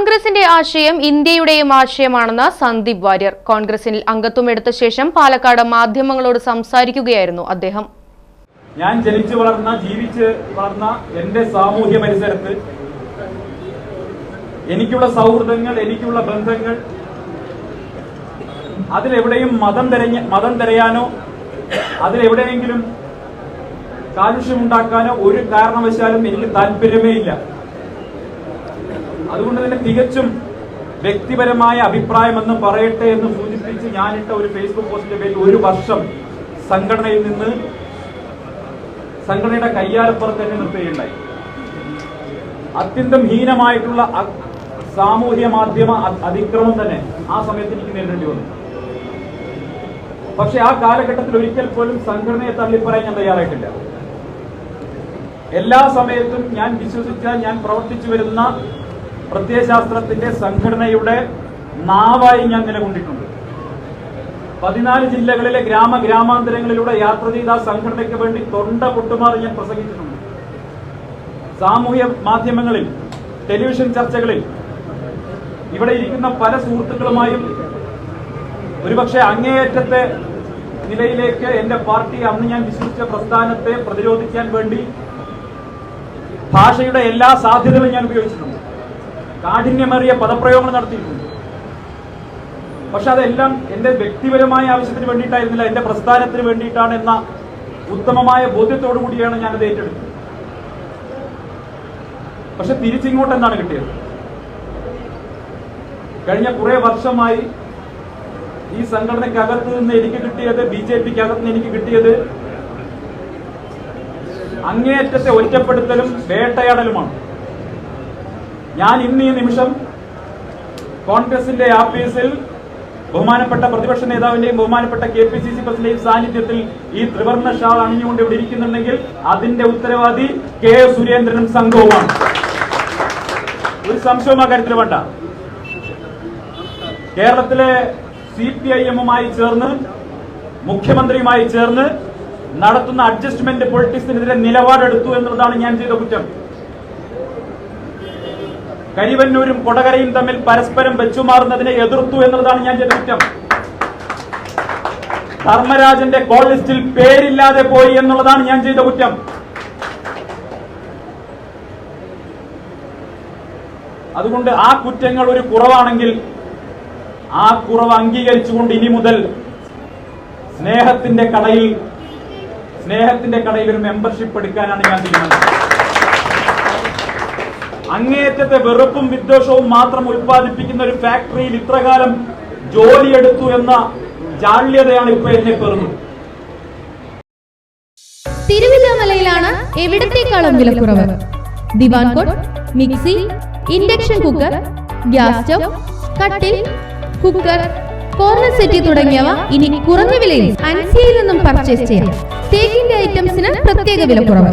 കോൺഗ്രസിന്റെ ആശയം ഇന്ത്യയുടെയും ആശയമാണെന്ന് സന്ദീപ് വാര്യർ. കോൺഗ്രസിൽ അംഗത്വം എടുത്ത ശേഷം പാലക്കാട് മാധ്യമങ്ങളോട് സംസാരിക്കുകയായിരുന്നു അദ്ദേഹം. ഞാൻ ജനിച്ചു വളർന്ന ജീവിച്ച് വളർന്ന എന്റെ സാമൂഹ്യ പരിസരത്ത് എനിക്കുള്ള സൗഹൃദങ്ങൾ എനിക്കുള്ള ബന്ധങ്ങൾ അതിലെവിടെയും മതം തിരഞ്ഞ മതം തിരയാനോ അതിലെവിടെയെങ്കിലും കാലുഷ്യമുണ്ടാക്കാനോ ഒരു കാരണവശാലും എനിക്ക് താല്പര്യമേ ഇല്ല. അതുകൊണ്ട് തന്നെ തികച്ചും വ്യക്തിപരമായ അഭിപ്രായം എന്ന് പറയട്ടെ എന്ന് സൂചിപ്പിച്ച് ഞാനിട്ട ഒരു ഫേസ്ബുക്ക് പോസ്റ്റിന്റെ പേരിൽ ഒരു വർഷം സംഘടനയിൽ നിന്ന് സംഘടനയുടെ കയ്യാലപ്പുറത്ത് തന്നെ നിർത്തുകയുണ്ടായി. അത്യന്തം ഹീനമായിട്ടുള്ള സാമൂഹ്യ മാധ്യമ അതിക്രമം തന്നെ ആ സമയത്ത് എനിക്ക് നേരിടേണ്ടി വന്നു. പക്ഷെ ആ കാലഘട്ടത്തിൽ ഒരിക്കൽ പോലും സംഘടനയെ തള്ളിപ്പറയാൻ ഞാൻ തയ്യാറായിട്ടില്ല. എല്ലാ സമയത്തും ഞാൻ വിശ്വസിച്ച ഞാൻ പ്രവർത്തിച്ചു വരുന്ന പ്രത്യയശാസ്ത്രത്തിന്റെ സംഘടനയുടെ നാവായി ഞാൻ നിലകൊണ്ടിട്ടുണ്ട്. പതിനാല് ജില്ലകളിലെ ഗ്രാമ ഗ്രാമാന്തരങ്ങളിലൂടെ യാത്ര ചെയ്ത സംഘടനയ്ക്ക് വേണ്ടി തൊണ്ട പൊട്ടുമാറി ഞാൻ പ്രസംഗിച്ചിട്ടുണ്ട്. സാമൂഹ്യ മാധ്യമങ്ങളിൽ ടെലിവിഷൻ ചർച്ചകളിൽ ഇവിടെ ഇരിക്കുന്ന പല സുഹൃത്തുക്കളുമായും ഒരുപക്ഷെ അങ്ങേയറ്റത്തെ നിലയിലേക്ക് എന്റെ പാർട്ടി അന്ന് ഞാൻ വിശ്വസിച്ച പ്രസ്ഥാനത്തെ പ്രതിരോധിക്കാൻ വേണ്ടി ഭാഷയുടെ എല്ലാ സാധ്യതകളും ഞാൻ ഉപയോഗിച്ചിട്ടുണ്ട്. കാഠിന്യമേറിയ പദപ്രയോഗങ്ങൾ നടത്തിയിട്ടുണ്ട്. പക്ഷെ അതെല്ലാം എന്റെ വ്യക്തിപരമായ ആവശ്യത്തിന് വേണ്ടിയിട്ടായിരുന്നില്ല എന്റെ പ്രസ്ഥാനത്തിന് വേണ്ടിയിട്ടാണ് എന്ന ഉത്തമമായ ബോധ്യത്തോടു കൂടിയാണ് ഞാനത് ഏറ്റെടുത്തത്. പക്ഷെ തിരിച്ചിങ്ങോട്ട് എന്താണ് കിട്ടിയത്? കഴിഞ്ഞ കുറെ വർഷമായി ഈ സംഘടനയ്ക്കകത്ത് നിന്ന് എനിക്ക് കിട്ടിയത് ബി ജെ പിക്ക് അകത്ത് നിന്ന് എനിക്ക് കിട്ടിയത് അങ്ങേയറ്റത്തെ ഒറ്റപ്പെടുത്തലും വേട്ടയാടലുമാണ്. ഞാൻ ഇന്ന് ഈ നിമിഷം കോൺഗ്രസിന്റെ ആഫീസിൽ ബഹുമാനപ്പെട്ട പ്രതിപക്ഷ നേതാവിന്റെയും ബഹുമാനപ്പെട്ട കെ പി സി സി പ്രസിഡന്റിന്റെയും സാന്നിധ്യത്തിൽ ഈ ത്രിവർണ ഷാൾ അണിഞ്ഞുകൊണ്ട് ഇവിടെ ഇരിക്കുന്നുണ്ടെങ്കിൽ അതിന്റെ ഉത്തരവാദി കെ സുരേന്ദ്രനും സംഘവുമാണ്. ഒരു സംശയവും ആ കാര്യത്തിൽ വേണ്ട. കേരളത്തിലെ സി പി ഐ എമ്മുമായി ചേർന്ന് മുഖ്യമന്ത്രിയുമായി ചേർന്ന് നടത്തുന്ന അഡ്ജസ്റ്റ്മെന്റ് പൊളിറ്റിക്സിനെതിരെ നിലപാടെടുത്തു എന്നുള്ളതാണ് ഞാൻ ചെയ്ത കുറ്റം. കരിവന്നൂരും കൊടകരയും തമ്മിൽ പരസ്പരം വെച്ചുമാറുന്നതിനെ എതിർത്തു എന്നുള്ളതാണ് ഞാൻ കുറ്റം. ധർമ്മരാജന്റെ കോൾ ലിസ്റ്റിൽ പേരില്ലാതെ പോയി എന്നുള്ളതാണ് ഞാൻ ചെയ്ത കുറ്റം. അതുകൊണ്ട് ആ കുറ്റങ്ങൾ ഒരു കുറവാണെങ്കിൽ ആ കുറവ് അംഗീകരിച്ചുകൊണ്ട് ഇനി മുതൽ സ്നേഹത്തിന്റെ കടയിൽ സ്നേഹത്തിന്റെ കടയിൽ ഒരു മെമ്പർഷിപ്പ് എടുക്കാനാണ് ഞാൻ തീരുമാനിച്ചത്. അങ്ങേയറ്റത്തെ വെറുപ്പും വിദ്വേഷവും മാത്രം ഉൽപ്പാദിപ്പിക്കുന്ന ഒരു ഫാക്ടറിയിൽ ഇത്രകാലം ജോലിയെടുത്തു എന്ന ജാള്യതയാണ് ഇപ്പൊ എന്നെ പെറുന്നത്. തിരുവില്ലാമലയിലാണ് എവിടത്തേക്കാളും വിലക്കുറവ് ദിവാൻ cot mixie induction cooker gas stove കട്ടിൽ കുക്കർ കോർണർ സെറ്റി തുടങ്ങിയവ ഇനി കുറഞ്ഞ വിലയിൽ അൻസിയയിൽ നിന്നും പർച്ചേസ് ചെയ്യാം. തേക്കിന്റെ ഐറ്റംസിന് പ്രത്യേക വിലക്കുറവ്.